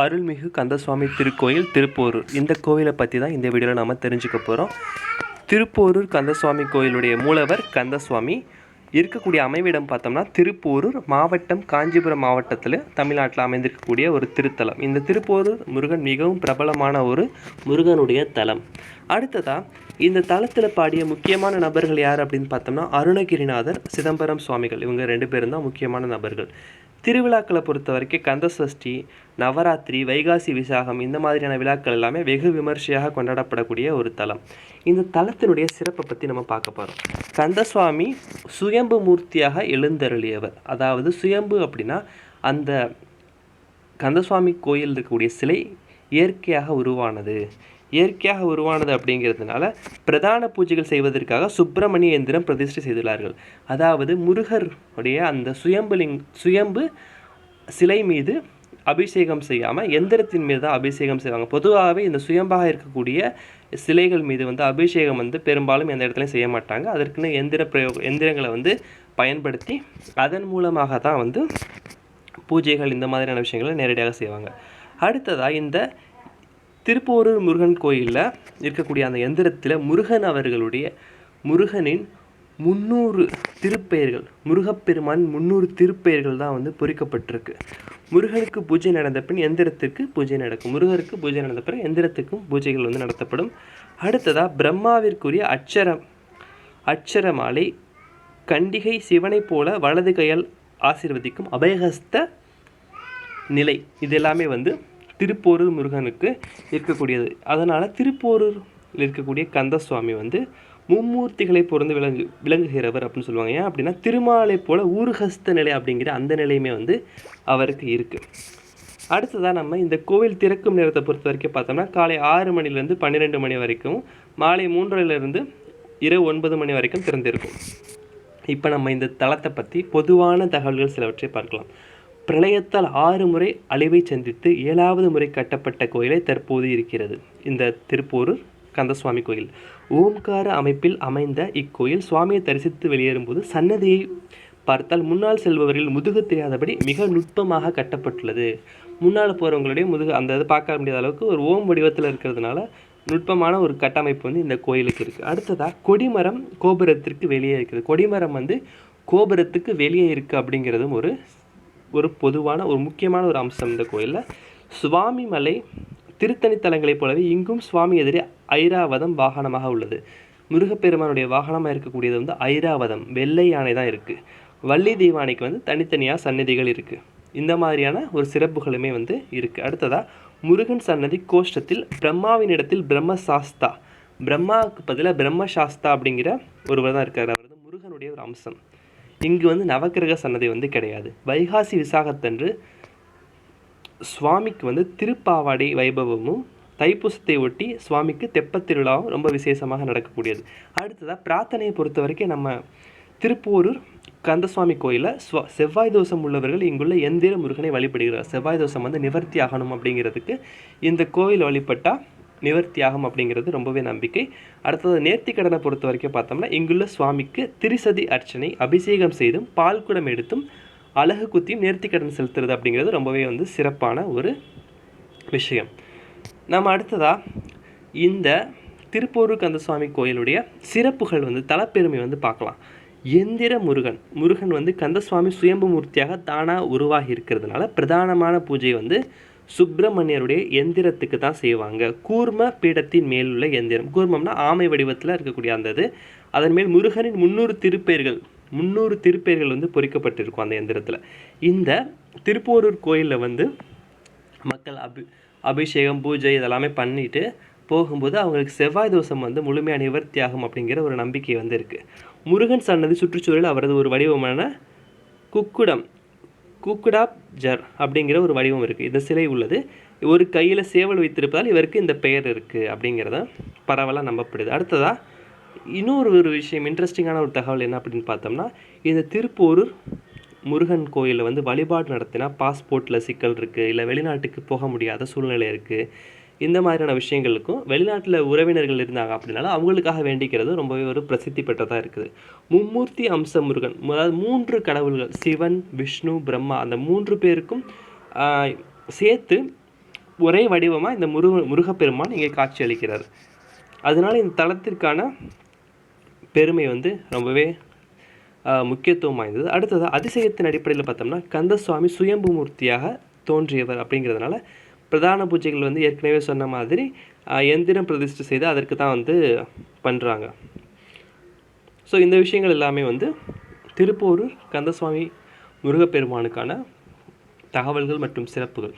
அருள்மிகு கந்தசுவாமி திருக்கோயில் திருப்போரூர். இந்த கோவிலை பற்றி தான் இந்த வீடியோவில் நாம் தெரிஞ்சுக்க போகிறோம் திருப்போரூர் கந்தசுவாமி கோயிலுடைய மூலவர் கந்தசுவாமி. இருக்கக்கூடிய அமைவிடம் பார்த்தோம்னா திருப்போரூர் மாவட்டம் காஞ்சிபுரம் மாவட்டத்தில் தமிழ்நாட்டில் அமைந்திருக்கக்கூடிய ஒரு திருத்தலம். இந்த திருப்போரூர் முருகன் மிகவும் பிரபலமான ஒரு முருகனுடைய தலம். அடுத்ததாக இந்த தலத்தில் பாடிய முக்கியமான நபர்கள் யார் அப்படின்னு பார்த்தோம்னா அருணகிரிநாதர் சிதம்பரம் சுவாமிகள். இவங்க ரெண்டு பேரும் தான் முக்கியமான நபர்கள். திருவிழாக்களை பொறுத்த வரைக்கும் கந்த சஷ்டி நவராத்திரி வைகாசி விசாகம் இந்த மாதிரியான விழாக்கள் எல்லாமே வெகு விமர்சையாக கொண்டாடப்படக்கூடிய ஒரு தலம். இந்த தலத்தினுடைய சிறப்பை பற்றி நம்ம பார்க்க போகிறோம் கந்தசுவாமி சுயம்பு மூர்த்தியாக எழுந்தருளியவர். அதாவது சுயம்பு அப்படின்னா அந்த கந்தசுவாமி கோயில் இருக்கக்கூடிய சிலை இயற்கையாக உருவானது. இயற்கையாக உருவானது அப்படிங்கிறதுனால பிரதான பூஜைகள் செய்வதற்காக சுப்பிரமணிய எந்திரம் பிரதிஷ்டை செய்துள்ளார்கள். அதாவது முருகர் உடைய அந்த சுயம்புலிங் சுயம்பு சிலை மீது அபிஷேகம் செய்யாமல் எந்திரத்தின் மீது தான் அபிஷேகம் செய்வாங்க. பொதுவாகவே இந்த சுயம்பாக இருக்கக்கூடிய சிலைகள் மீது வந்து அபிஷேகம் வந்து பெரும்பாலும் எந்த இடத்துலையும் செய்ய மாட்டாங்க. அதற்குன்னு எந்திர பிரயோக எந்திரங்களை வந்து பயன்படுத்தி அதன் மூலமாக தான் வந்து பூஜைகள் இந்த மாதிரியான விஷயங்களை நேரடியாக செய்வாங்க. அடுத்ததாக இந்த திருப்போரூர் முருகன் கோயிலில் இருக்கக்கூடிய அந்த எந்திரத்தில் முருகன் அவர்களுடைய முருகனின் முந்நூறு திருப்பெயர்கள் முருகப்பெருமான் முந்நூறு திருப்பெயர்கள் தான் வந்து பொறிக்கப்பட்டிருக்கு. முருகனுக்கு பூஜை நடந்த பின் எந்திரத்திற்கு பூஜை நடக்கும். முருகருக்கு பூஜை நடந்த பிறகு எந்திரத்துக்கும் பூஜைகள் வந்து நடத்தப்படும். அடுத்ததாக பிரம்மாவிற்குரிய அட்சரம் அட்சரமாலை கண்டிகை சிவனைப் போல வலது கையால் ஆசிர்வதிக்கும் அபயஹஸ்த நிலை இது எல்லாமே வந்து திருப்போரூர் முருகனுக்கு இருக்கக்கூடியது. அதனால் திருப்போரூரில் இருக்கக்கூடிய கந்தசுவாமி வந்து மும்மூர்த்திகளை பொருந்து விளங்கு விளங்குகிறவர் அப்படின்னு சொல்லுவாங்க. ஏன் அப்படின்னா திருமாலை போல ஊர்ஹஸ்த நிலை அப்படிங்கிற அந்த நிலையுமே வந்து அவருக்கு இருக்குது அடுத்ததாக நம்ம இந்த கோவில் திறக்கும் நேரத்தை பொறுத்த வரைக்கும் பார்த்தோம்னா காலை ஆறு மணிலேருந்து பன்னிரெண்டு மணி வரைக்கும் மாலை மூன்றரைலேருந்து இரவு ஒன்பது மணி வரைக்கும் திறந்திருக்கும். இப்போ நம்ம இந்த தளத்தை பற்றி பொதுவான தகவல்கள் சிலவற்றை பார்க்கலாம். பிரளயத்தால் ஆறு முறை அழிவை சந்தித்து ஏழாவது முறை கட்டப்பட்ட கோயிலை தற்போது இருக்கிறது. இந்த திருப்போரூர் கந்தசுவாமி கோயில். ஓம்கார அமைப்பில் அமைந்த இக்கோயில் சுவாமியை தரிசித்து வெளியேறும்போது சன்னதியை பார்த்தால் முன்னால் செல்பவர்கள் முதுகு தெரியாதபடி மிக நுட்பமாக கட்டப்பட்டுள்ளது. முன்னால் போகிறவங்களுடைய முதுகு அந்த இதை பார்க்க முடியாத அளவுக்கு ஒரு ஓம் வடிவத்தில் இருக்கிறதுனால நுட்பமான ஒரு கட்டமைப்பு வந்து இந்த கோயிலுக்கு இருக்குது அடுத்ததாக கொடிமரம் கோபுரத்திற்கு வெளியே இருக்குது. கொடிமரம் வந்து கோபுரத்துக்கு வெளியே இருக்குது அப்படிங்கிறதும் ஒரு ஒரு பொதுவான ஒரு முக்கியமான ஒரு அம்சம் இந்த கோயிலில். சுவாமி மலை திருத்தணி தலங்களைப் போலவே இங்கும் சுவாமி எதிரே ஐராவதம் வாகனமாக உள்ளது. முருகப்பெருமானுடைய வாகனமாக இருக்கக்கூடியது வந்து ஐராவதம் வெள்ளை யானை தான் இருக்குது வள்ளி தீவானைக்கு வந்து தனித்தனியாக சன்னதிகள் இருக்குது இந்த மாதிரியான ஒரு சிறப்புகளுமே வந்து இருக்குது அடுத்ததாக முருகன் சன்னதி கோஷ்டத்தில் பிரம்மாவின் இடத்தில் பிரம்ம சாஸ்தா பிரம்மாவுக்கு பதிலாக பிரம்ம சாஸ்தா அப்படிங்கிற ஒருவர் தான் இருக்கார். அவர் வந்து முருகனுடைய ஒரு அம்சம். இங்கு வந்து நவக்கிரக சன்னதி வந்து கிடையாது. வைகாசி விசாகத்தன்று சுவாமிக்கு வந்து திருப்பாவாடை வைபவமும் தைப்பூசத்தை ஒட்டி சுவாமிக்கு தெப்பத்திருவிழாவும் ரொம்ப விசேஷமாக நடக்கக்கூடியது. அடுத்ததாக பிரார்த்தனையை பொறுத்த வரைக்கும் நம்ம திருப்போரூர் கந்தசுவாமி கோயிலில் ஸ்வ செவ்வாய் தோஷம் உள்ளவர்கள் இங்குள்ள எந்திர முருகனை வழிபடுகிறார். செவ்வாய் தோஷம் வந்து நிவர்த்தி ஆகணும் அப்படிங்கிறதுக்கு இந்த கோவில் வழிபட்டால் நிவர்த்தியாகும் அப்படிங்கிறது ரொம்பவே நம்பிக்கை. அடுத்தது நேர்த்திக்கடனை பொறுத்த வரைக்கும் பார்த்தோம்னா இங்குள்ள சுவாமிக்கு திரிசதி அர்ச்சனை அபிஷேகம் செய்தும் பால் குடம் எடுத்தும் அழகு குத்தியும் நேர்த்திக்கடன் செலுத்துறது அப்படிங்கிறது ரொம்பவே வந்து சிறப்பான ஒரு விஷயம். நம்ம அடுத்ததாக இந்த திருப்போரூர் கந்தசுவாமி கோயிலுடைய சிறப்புகள் வந்து தலப்பெருமை வந்து பார்க்கலாம். எந்திர முருகன். முருகன் வந்து கந்தசுவாமி சுயம்பு மூர்த்தியாக தானாக உருவாகி இருக்கிறதுனால பிரதானமான பூஜை வந்து சுப்பிரமணியருடைய எந்திரத்துக்கு தான் செய்வாங்க. கூர்ம பீடத்தின் மேலுள்ள எந்திரம். கூர்மம்னா ஆமை வடிவத்தில் இருக்கக்கூடிய அந்த இது. அதன் மேல் முருகனின் முந்நூறு திருப்பெயர்கள் முந்நூறு திருப்பெயர்கள் வந்து பொறிக்கப்பட்டிருக்கும் அந்த எந்திரத்தில். இந்த திருப்போரூர் கோயிலில் வந்து மக்கள் அபி அபிஷேகம் பூஜை இதெல்லாமே பண்ணிட்டு போகும்போது அவங்களுக்கு செவ்வாய் தோஷம் வந்து முழுமையாக நிவர்த்தி ஆகும் அப்படிங்கிற ஒரு நம்பிக்கை வந்து இருக்குது முருகன் சன்னதி சுற்றுச்சூழல் அவரது ஒரு வடிவமான குக்குடம். குக்குடாப் ஜர் அப்படிங்கிற ஒரு வடிவம் இருக்குது இந்த சிலை உள்ளது. ஒரு கையில் சேவல் வைத்திருப்பதால் இவருக்கு இந்த பெயர் இருக்குது அப்படிங்கிறத பரவலாக நம்பப்படுது. அடுத்ததாக இன்னொரு ஒரு விஷயம் இன்ட்ரெஸ்டிங்கான ஒரு தகவல் என்ன அப்படின்னு பார்த்தோம்னா இந்த திருப்பூரூர் முருகன் கோயிலில் வந்து வழிபாடு நடத்தினா பாஸ்போர்ட்டில் சிக்கல் இருக்குது இல்லை வெளிநாட்டுக்கு போக முடியாத சூழ்நிலை இருக்குது இந்த மாதிரியான விஷயங்களுக்கும் வெளிநாட்டில் உறவினர்கள் இருந்தாங்க அப்படின்னாலும் அவங்களுக்காக வேண்டிக்கிறது ரொம்பவே ஒரு பிரசித்தி பெற்றதாக இருக்குது. மும்மூர்த்தி அம்ச முருகன் அதாவது மூன்று கடவுள்கள் சிவன் விஷ்ணு பிரம்மா அந்த மூன்று பேருக்கும் சேர்த்து ஒரே வடிவமாக இந்த முருக முருகப்பெருமான் இங்கே காட்சி அளிக்கிறார். அதனால இந்த தளத்திற்கான பெருமை வந்து ரொம்பவே முக்கியத்துவம் வாய்ந்தது. அடுத்தது அதிசயத்தின் அடிப்படையில் பார்த்தோம்னா கந்தசுவாமி சுயம்பு மூர்த்தியாக தோன்றியவர் அப்படிங்கிறதுனால பிரதான பூஜைகள் வந்து ஏற்கனவே சொன்ன மாதிரி எந்திரம் பிரதிஷ்டை செய்து அதற்கு தான் வந்து பண்ணுறாங்க ஸோ இந்த விஷயங்கள் எல்லாமே வந்து திருப்பூர் கந்தசுவாமி முருகப்பெருமானுக்கான தகவல்கள் மற்றும் சிறப்புகள்.